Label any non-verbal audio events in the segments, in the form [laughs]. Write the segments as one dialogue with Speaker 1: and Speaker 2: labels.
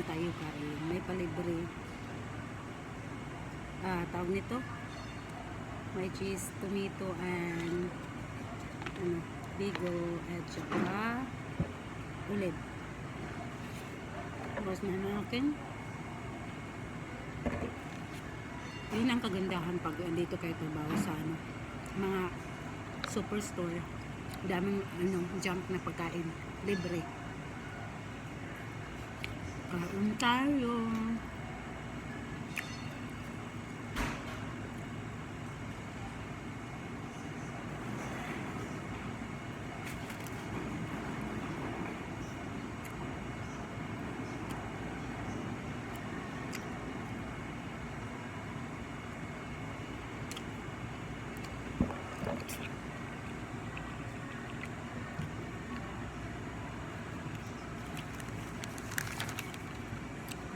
Speaker 1: Doon tayo kain. May palibre. Ah, tawag nito. May cheese, tomato, and ano, bigo, at saka ulit. Tapos na natin. Yun ang kagandahan pag dito kayo trabaho sa ano, mga superstore. Daming ano, junk na pagkain. Libre. Kain tayo.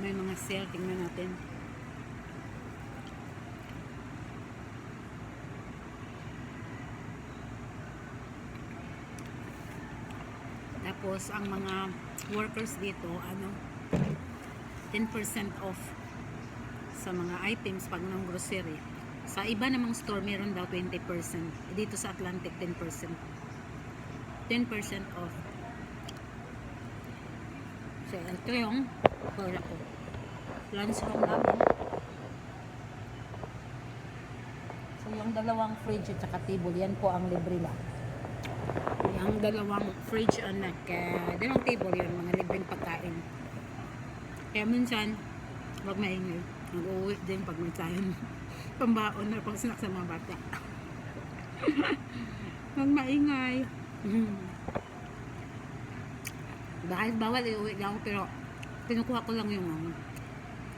Speaker 1: May mga sale. Tingnan natin. Tapos, ang mga workers dito, ano, 10% off sa mga items pag ng grocery. Sa iba namang store, meron daw 20%. Dito sa Atlantic, 10%. 10% off. So, ito yung para ko. Lunch room namin. So, yung dalawang fridge at saka table, yan po ang libre lang. Yung dalawang fridge and naka, dalawang table yun, mga libreng pagkain. Kaya minsan, wag maingay. Nag-uwi din pag may time. [laughs] Pambaon na pang snack sa mga bata. [laughs] wag maingay. Mm. [laughs] Dahil bawal iuwi lang ako pero kinukuha ko lang yung ano,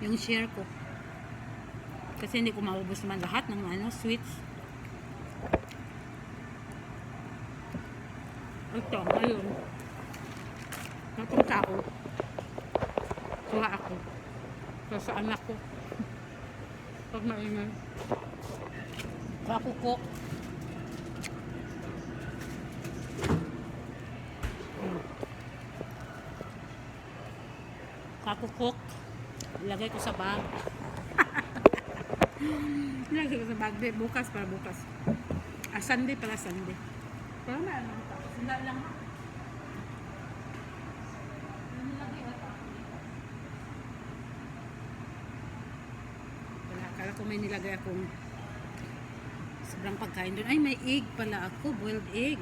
Speaker 1: yung share ko. Kasi hindi ko maubos naman lahat ng ano, sweets. Ito, ngayon. Natong tao. Kuha ako. So, sa anak ko. [laughs] Pag maingay. Kuha ko ko. kakukok ilagay ko sa bag. [laughs] Ilagay ko sa bag. Di, bukas para bukas. Ah, Sunday pala Sunday. Pero may ano ito sila lang ha. Akala ko may nilagay akong sobrang pagkain doon. Ay may egg pala ako boiled egg.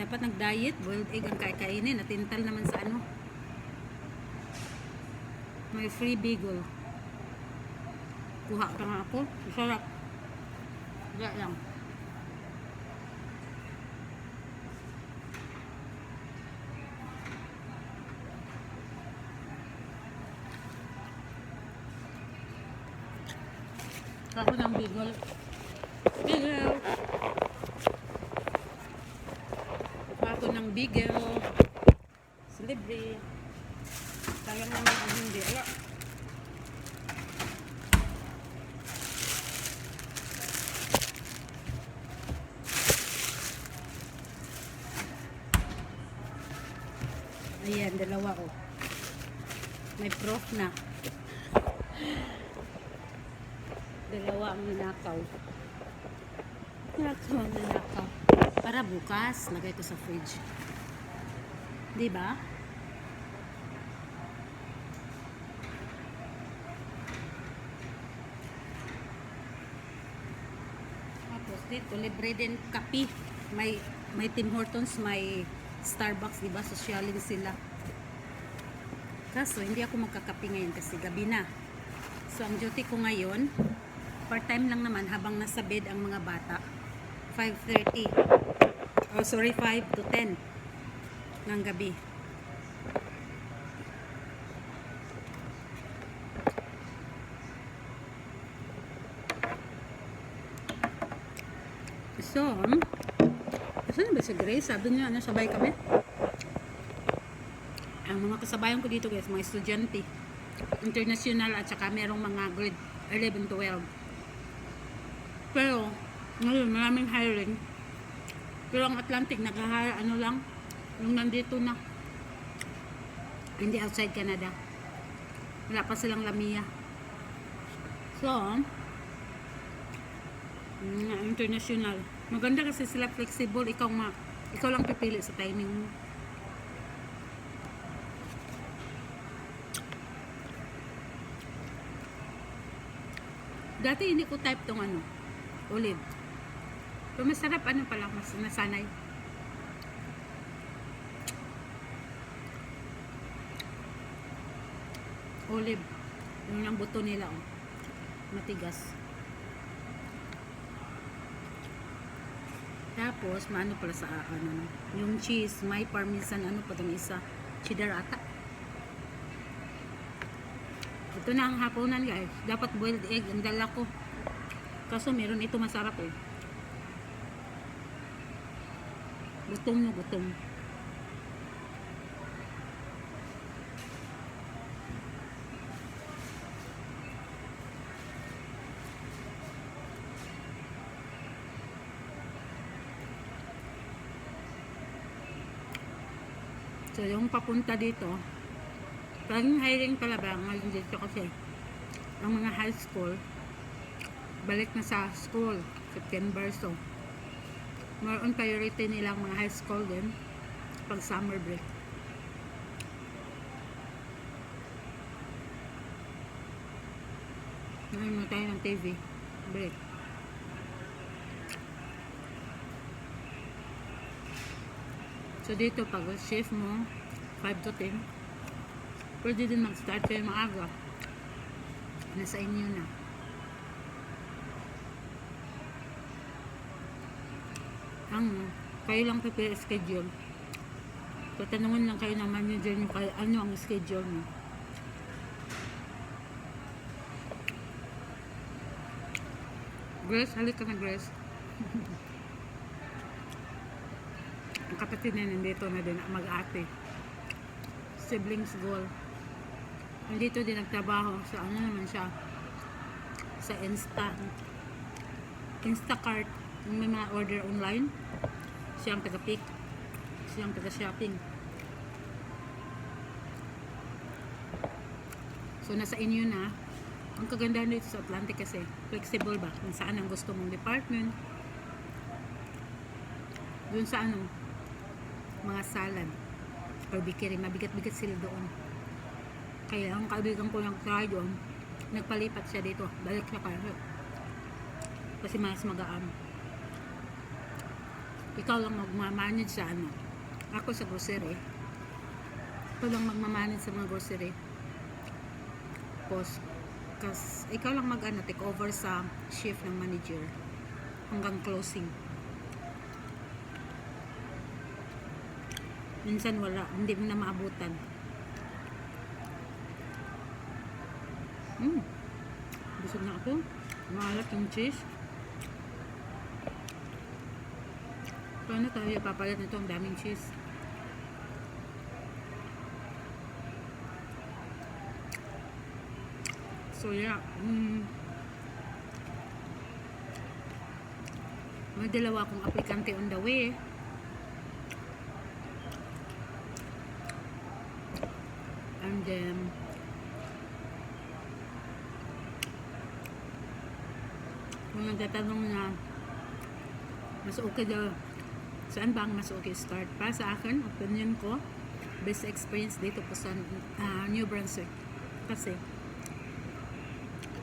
Speaker 1: Dapat nag-diet boiled egg ang kaikainin natintal naman sa ano may free bagel. Kuha pa nga ako. Masarap. Wala lang. Ako ng bagel. Bagel! Ako ng bagel. Libre. Sayang naman kung hindi. Ala. Ayan, dalawa oh. May prof na. Dalawa ang ninakaw. Ninakaw ang ninakaw. Para bukas, lagay ko sa fridge. Ba? Tapos dito, libre din kape. May, may Tim Hortons, may Starbucks, di ba? Socialing sila. Kaso, hindi ako magkakape ngayon kasi gabi na. So, ang duty ko ngayon, part-time lang naman habang nasa bed ang mga bata. 5.30. Oh, sorry, 5 to 10 ng gabi. So, saan ba si Grace? Sabi niya, ano, sabay kami. Ang mga kasabayan ko dito guys, mga estudyante. International at saka merong mga grade 11, 12. Pero, ngayon, maraming hiring. Pero ang Atlantic, nag-hire, ano lang, yung nandito na. Hindi outside Canada. Wala pa silang lamia. So, mm, international. Maganda kasi sila flexible. Ikaw, ma ikaw lang pipili sa timing mo. Dati hindi ko type tong ano, olive. Pero masarap ano pala, mas nasanay. Olive. Yung ang buto nila, oh. Matigas. Tapos, maano pala sa ah, ano, no? yung cheese, may parmesan, ano pa itong isa, cheddar ata. Ito na ang hapunan guys. Dapat boiled egg ang dala ko. Kaso meron ito masarap eh. Gutom na gutom. So yung papunta dito, Parang hiring pala ba ngayon dito kasi ang mga high school balik na sa school September so more on priority nilang mga high school din pag summer break. Ngayon na tayo ng TV break so dito pag shift mo 5 to 10 pwede din mag-start kayo maaga. Nasa inyo na. Ang kayo lang prepare schedule. Tatanungin lang kayo ng manager nyo kay ano ang schedule nyo. Grace, halika na Grace. [laughs] ang kapatid na nandito na din mag-ate. Siblings goal. Nandito din nagtrabaho. Sa ano naman siya? Sa Insta. Instacart. Yung may mga order online. Siyang taga-pick. Siyang taga-shopping. So nasa inyo na. Ang kagandahan dito sa Atlantic kasi flexible ba? Kung saan ang gusto mong department. Dun sa ano mga salad or bakery mabigat-bigat sila doon kaya ang kaibigan ko lang tayo doon, nagpalipat siya dito. Balik siya kayo. Kasi mas magaan. Ikaw lang magmamanage sa ano. Ako sa grocery. Ikaw lang magmamanage sa mga grocery. Tapos, kas, ikaw lang mag ano, take over sa shift ng manager hanggang closing. Minsan wala, hindi mo na maabutan. Mm. Busog na ako. Maalat yung cheese. Paano tayo papalit nito ang daming cheese? So yeah. Mm. May dalawa akong aplikante on the way. Then, kung nagtatanong na mas okay daw saan ba ang mas okay start? Pa sa akin opinion ko best experience dito po sa uh, New Brunswick. Kasi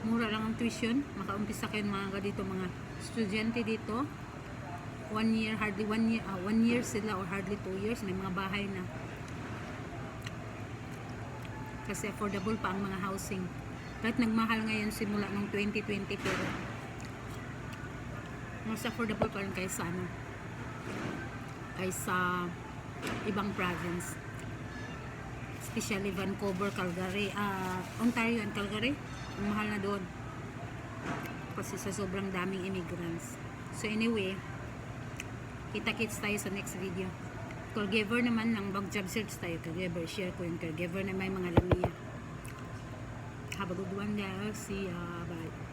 Speaker 1: mura lang ang tuition makaumpisa kayo mga dito mga estudyante dito. One year hardly one year uh, one year sila or hardly two years may mga bahay na kasi affordable pa ang mga housing. Kahit nagmahal ngayon simula ng 2020 pero mas affordable pa rin kaysa ano kaysa ibang province. Especially Vancouver, Calgary uh, Ontario and Calgary ang mahal na doon. Kasi sa sobrang daming immigrants. So anyway kita-kits tayo sa next video caregiver naman ng bag job search tayo. Caregiver, share ko yung caregiver na may mga lamia have a good one guys. See ya, bye